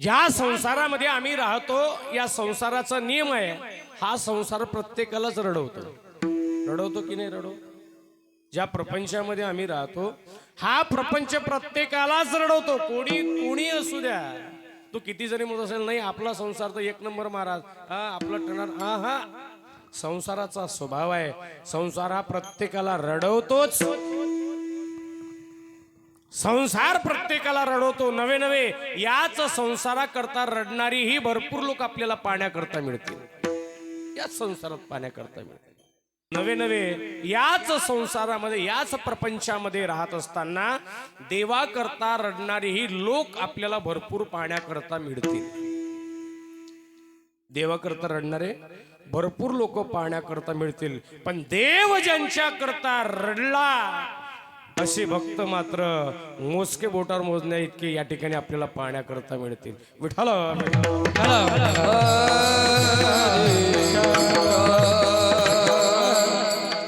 ज्या संसारामध्ये आम्ही राहतो या संसाराचा नियम आहे हा संसार प्रत्येकालाच रडवतो. रडवतो की नाही रडव ज्या प्रपंचामध्ये आम्ही राहतो हा प्रपंच प्रत्येकालाच रडवतो. कोणी कोणी असू द्या. तो किती जरी म्हणत असेल नाही आपला संसार तर एक नंबर महाराज. हा आपला टणार हा हा. संसाराचा स्वभाव आहे. संसार हा प्रत्येकाला रडवतोच. संसार प्रत्येकाला रडवतो नवे नवे. याच संसाराकरता रडणारी ही भरपूर लोक आपल्याला पाण्याकरता मिळतील. याच संसारात पाण्याकरता मिळतील. नवे नवे याच संसारामध्ये याच प्रपंचामध्ये राहत असताना देवाकरता रडणारी ही लोक आपल्याला भरपूर पाण्याकरता मिळतील. देवाकरता रडणारे भरपूर लोक पाहण्याकरता मिळतील. पण देव ज्यांच्या करता रडला असे भक्त मात्र मोजके बोटावर मोजण्या इतके या ठिकाणी आपल्याला पाहण्याकरता मिळतील. विठाल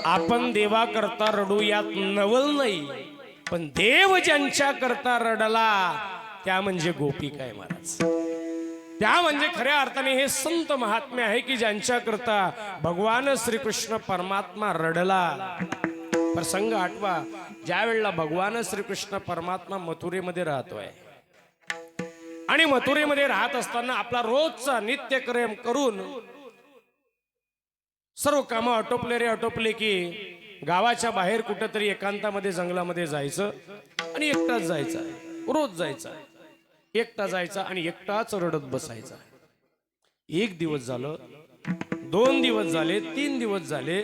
आपण देवाकरता रडू यात नवल नाही. पण देव ज्यांच्या करता रडला त्या म्हणजे गोपिका आहे महाराज? त्या म्हणजे खऱ्या अर्थाने हे संत महात्म्य आहे की ज्यांच्या करता भगवान श्रीकृष्ण परमात्मा रडला. प्रसंग आठवा. ज्या वेळेला भगवान श्रीकृष्ण परमात्मा मथुरेमध्ये राहतोय. आणि मथुरेमध्ये राहत असताना आपला रोजचा नित्यक्रम करून सर्व कामं आटोपले रे आटोपले की गावाच्या बाहेर कुठंतरी एकांतामध्ये जंगलामध्ये जायचं आणि एकटाच जायचं. रोज जायचं. एकटा जायचा आणि एकटाच रडत बसायचा. एक दिवस झालं दोन दिवस झाले तीन दिवस झाले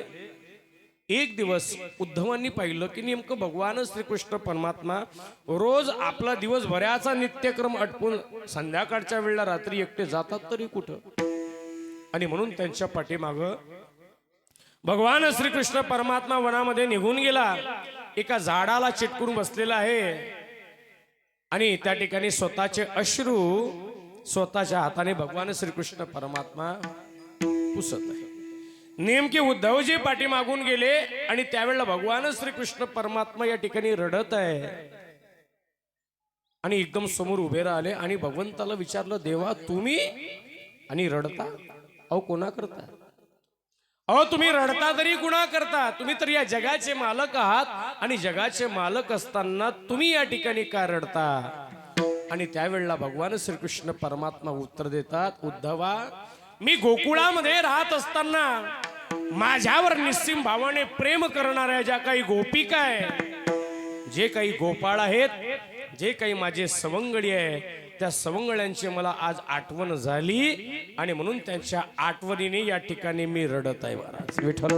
एक दिवस उद्धवांनी पाहिलं की नेमकं भगवान श्रीकृष्ण परमात्मा रोज आपला दिवस बऱ्याचा नित्यक्रम अटपून संध्याकाळच्या वेळेला रात्री एकटे जातात तरी कुठं? आणि म्हणून त्यांच्या पाठीमागं भगवान श्रीकृष्ण परमात्मा वनामध्ये निघून गेला. एका झाडाला चिटकून बसलेला आहे. आणि त्या ठिकाणी स्वतःचे अश्रू स्वतःच्या हाताने भगवान श्रीकृष्ण परमात्मा पुसत आहे नेमके उद्धवजी पाठीमागून गेले आणि त्यावेळेला भगवान श्रीकृष्ण परमात्मा या ठिकाणी रडत आहे. आणि एकदम समोर उभे राहिले आणि भगवंताला विचारलं देवा तुम्ही? आणि रडता. अहो कोणा करता? अहो तुम्ही रडता तरी कुणा करता? तुम्ही तर या जगाचे मालक आहात आणि जगाचे मालक असताना तुम्ही या ठिकाणी का रडता? आणि त्यावेळेला भगवान श्रीकृष्ण परमात्मा उत्तर देतात उद्धवा मी गोकुळामध्ये राहत असताना माझ्यावर निस्सिम भावाने प्रेम करणाऱ्या ज्या काही गोपिका आहे जे काही गोपाळ आहेत जे काही माझे सवंगडी आहे त्या सवंगड्यांची मला आज आठवण झाली आणि म्हणून त्यांच्या आठवणीने या ठिकाणी मी रडत आहे महाराज. विठ्ठल.